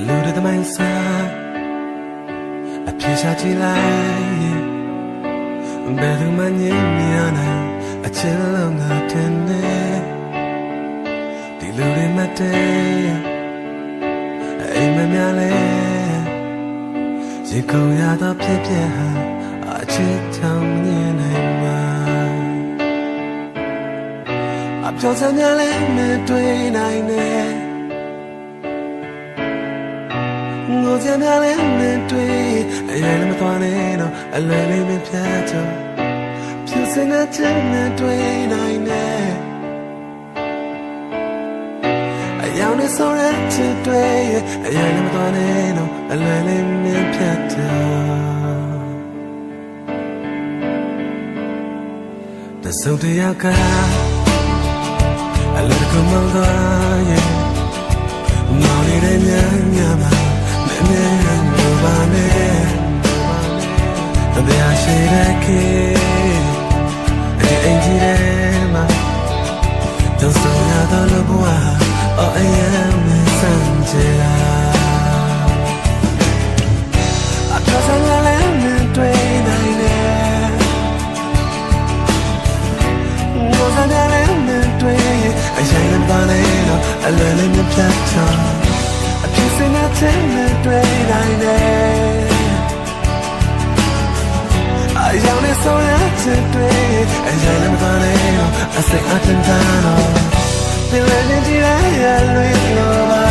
အလူတွေသမိုင်းစားအပြေရှာကြည့်လိုက်ဘယ်သူမှငြင်းမရနိုင်အချစ်လုံးကတင်နေဒီလူတွေမတည်းအိမ်မများလဲရေကုန်ရတော့ဖြစ်ဖြစ်ဟာအချစ်ချောင်းမြင်နိုင်မှာအပြောစများလည်းမတွေ့နိုင်နဲ့ ငိုစများလည်းမတွေ့အရင်လည်းမသွားနဲ့တော့အလွယ်လေးမပြတ်ချောဖြူစင်တဲ့ချက်မတွေ့နိုင်နဲ့အယောင်နဲ့ဆိုတဲ့ချစ်တွေ့အရင်လည်းမသွားနဲ့တော့အလွယ်လေးမပြတ်ချောတစုံတယောက်ကအလကမန်သားရဲ့မောင်နေတဲ့ညညမှာမနေရဘူးပါနဲ့တရားရှိတဲ့ခေအဲ့အင်ကြီးတဲ့မှာတော့ဆုံးရတော့လို့ဘဝအော်အရင်မစမ်းကြအတော့ဆန်းလည်းမတွေ့နိုင်နဲ့ငိုစတဲ့လည်းမ တွေ့အရင်လည်းပါနေတော့ အလွယ်လေးမပြတ်ချောအဖြစ်စင်တဲ့ချင်းမတွေ့နိုင်နဲ့အယောင်နဲ့ဆိုရချစ်တွေ့အရင်လည်းမပါနေတော့အစိတ်အတန်တန်တော့ဒီလည်းနေကြည့်ရလွေလို့ပါ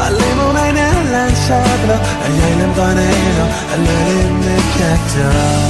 အလေးမနိုင်တဲ့လမ်းလျှောက်တော့အရင်လည်းပါနေတော့အလွယ်လေးမပြတ်ချော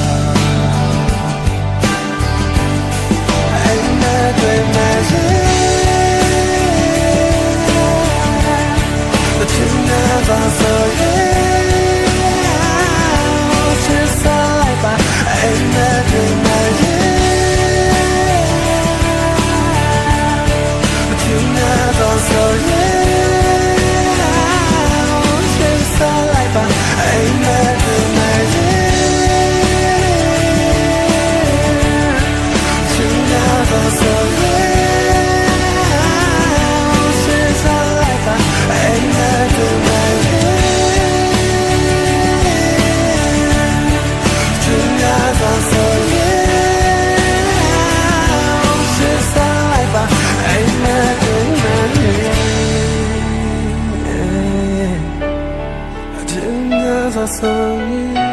sonhei